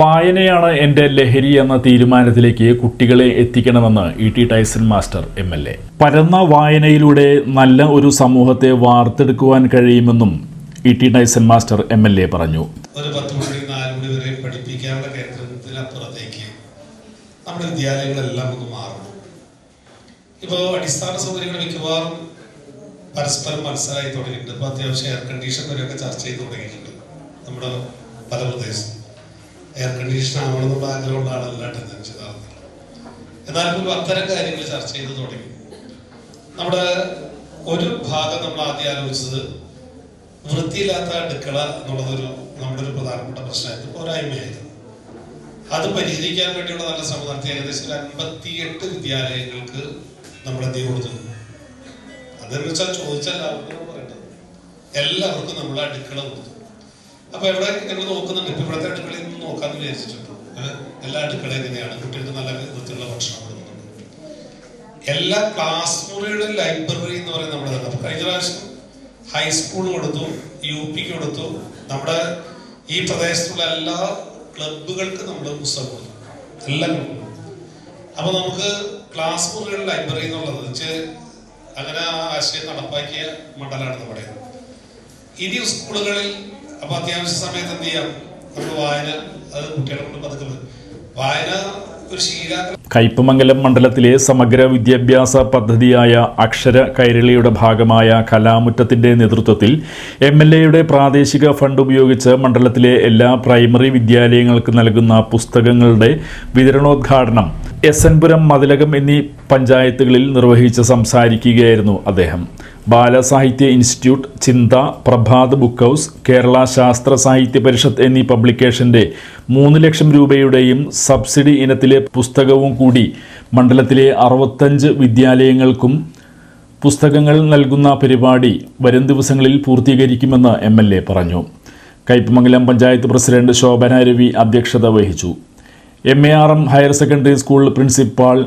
വായനയാണ് എന്റെ ലഹരി എന്ന തീരുമാനത്തിലേക്ക് കുട്ടികളെ എത്തിക്കണമെന്ന് E T Tyson master M L A. പരന്ന വായനയിലൂടെ നല്ല ഒരു സമൂഹത്തെ വാർത്തെടുക്കുവാൻ കഴിയുമെന്നും E T Tyson master M L A പറഞ്ഞു. ഒരു പത്ത് മണി നാല് മണി വരെ പഠിപ്പിക്കാനുള്ള കേന്ദ്രത്തിനപ്പുറത്തേക്ക് നമ്മുടെ വിദ്യാലയങ്ങളെല്ലാം ഒന്ന് മാറണം ഇപ്പോൾ അടിസ്ഥാന സൗകര്യങ്ങൾ മിക്കവാറും പരസ്പരം മനസ്സിലായി തുടങ്ങിയിട്ടുണ്ട്. ഇപ്പോൾ അത്യാവശ്യം എയർ കണ്ടീഷൻ വരെയൊക്കെ ചർച്ച ചെയ്ത് തുടങ്ങിയിട്ടുണ്ട് നമ്മുടെ പല പ്രദേശത്തും. എയർ കണ്ടീഷൻ ആവണമെന്നുള്ള ആഗ്രഹമുണ്ടാണ് എല്ലാ ടെൻഡൻസി എന്നാൽ പോലും അത്തരം കാര്യങ്ങൾ ചർച്ച ചെയ്ത് തുടങ്ങി. നമ്മുടെ ഒരു ഭാഗം നമ്മൾ ആദ്യം ആലോചിച്ചത് വൃത്തിയില്ലാത്ത അടുക്കള എന്നുള്ളതൊരു നമ്മുടെ ഒരു പ്രധാനപ്പെട്ട പ്രശ്നമായിരുന്നു. പോരായ്മയായിരുന്നു. അത് പരിഹരിക്കാൻ വേണ്ടിയുള്ള നല്ല ശ്രമം നടത്തി ഏകദേശം അൻപത്തിയെട്ട് വിദ്യാലയങ്ങൾക്ക് നമ്മൾ എന്ത് കൊടുത്തു. അതെന്ന് വെച്ചാൽ ചോദിച്ചാൽ എല്ലാവർക്കും പറയേണ്ടത് എല്ലാവർക്കും നമ്മൾ അടുക്കള കൊടുത്തു. അപ്പൊ എവിടെ ഞങ്ങൾ നോക്കുന്നുണ്ട്? ഇപ്പൊ ഇവിടുത്തെ അടുക്കളയിൽ നിന്ന് നോക്കാന്ന് വിചാരിച്ചിട്ടുണ്ട് എല്ലാ അടുക്കള എങ്ങനെയാണ് കുട്ടികൾക്ക് നല്ല വൃത്തിയുള്ള ഭക്ഷണം കൊടുക്കുന്നുണ്ട് എല്ലാ ക്ലാസ് മുറിയുടെ ലൈബ്രറി എന്ന് പറയുന്നത് നമ്മുടെ തന്നെ. കഴിഞ്ഞ പ്രാവശ്യം ഹൈസ്കൂൾ കൊടുത്തു യു പിക്ക് കൊടുത്തു. നമ്മുടെ ഈ പ്രദേശത്തുള്ള എല്ലാ ക്ലബുകൾക്ക് നമ്മൾ പുസ്തകം കൊടുത്തു. എല്ലാം കൊടുത്തു അപ്പൊ നമുക്ക് ക്ലാസ് മുറികളിൽ ലൈബ്രറി എന്നുള്ളത് വെച്ച് അങ്ങനെ ആ ആശയം നടപ്പാക്കിയ മണ്ഡലമാണ് നമ്മുടെ ഇനി സ്കൂളുകളിൽ അപ്പൊ അത്യാവശ്യ സമയത്ത് എന്ത് ചെയ്യാം? നമ്മൾ വായന അത് കുട്ടികളെ കൊണ്ട് പതുക്കെ വായന ഒരു കയ്പമംഗലം മണ്ഡലത്തിലെ സമഗ്ര വിദ്യാഭ്യാസ പദ്ധതിയായ അക്ഷര കൈരളിയുടെ ഭാഗമായ കലാമുറ്റത്തിന്റെ നേതൃത്വത്തിൽ എം എൽ എയുടെ പ്രാദേശിക ഫണ്ട് ഉപയോഗിച്ച് മണ്ഡലത്തിലെ എല്ലാ പ്രൈമറി വിദ്യാലയങ്ങൾക്ക് നൽകുന്ന പുസ്തകങ്ങളുടെ വിതരണോദ്ഘാടനം എസ് എൻ പുരം മതിലകം എന്നീ പഞ്ചായത്തുകളിൽ നിർവഹിച്ച് സംസാരിക്കുകയായിരുന്നു അദ്ദേഹം. ബാലസാഹിത്യ ഇൻസ്റ്റിറ്റ്യൂട്ട് ചിന്ത പ്രഭാത് ബുക്ക് ഹൗസ് കേരള ശാസ്ത്ര സാഹിത്യ പരിഷത്ത് എന്നീ പബ്ലിക്കേഷന്റെ മൂന്ന് ലക്ഷം രൂപയുടെയും സബ്സിഡി ഇനത്തിലെ പുസ്തകവും കൂടി മണ്ഡലത്തിലെ അറുപത്തഞ്ച് വിദ്യാലയങ്ങൾക്കും പുസ്തകങ്ങൾ നൽകുന്ന പരിപാടി വരും ദിവസങ്ങളിൽ പൂർത്തീകരിക്കുമെന്ന് എം എൽ എ പറഞ്ഞു. കയ്പമംഗലം പഞ്ചായത്ത് പ്രസിഡന്റ് ശോഭന രവി അധ്യക്ഷത വഹിച്ചു. M A R M higher secondary school principal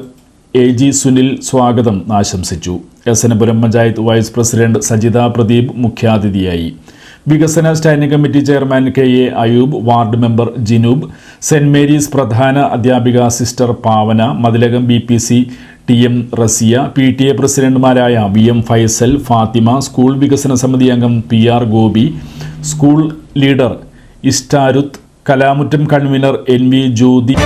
A G Sunil സ്വാഗതം ആശംസിച്ചു. S Enapuram panchayat vice president Sajitha Pradeep മുഖ്യാതിഥിയായി. വികസന standing committee chairman K A Ayoob ward member Jinoob saint Mary's പ്രധാന അധ്യാപിക Sister Pavana Mathilakam B P C T M Rasiya P T A പ്രസിഡന്റുമാരായ V M Faisal Fathima school വികസന സമിതി അംഗം P R Gopi school leader ഇസ്റ്റാരുത്ത് കലാമുറ്റം convener N V ജ്യോതി.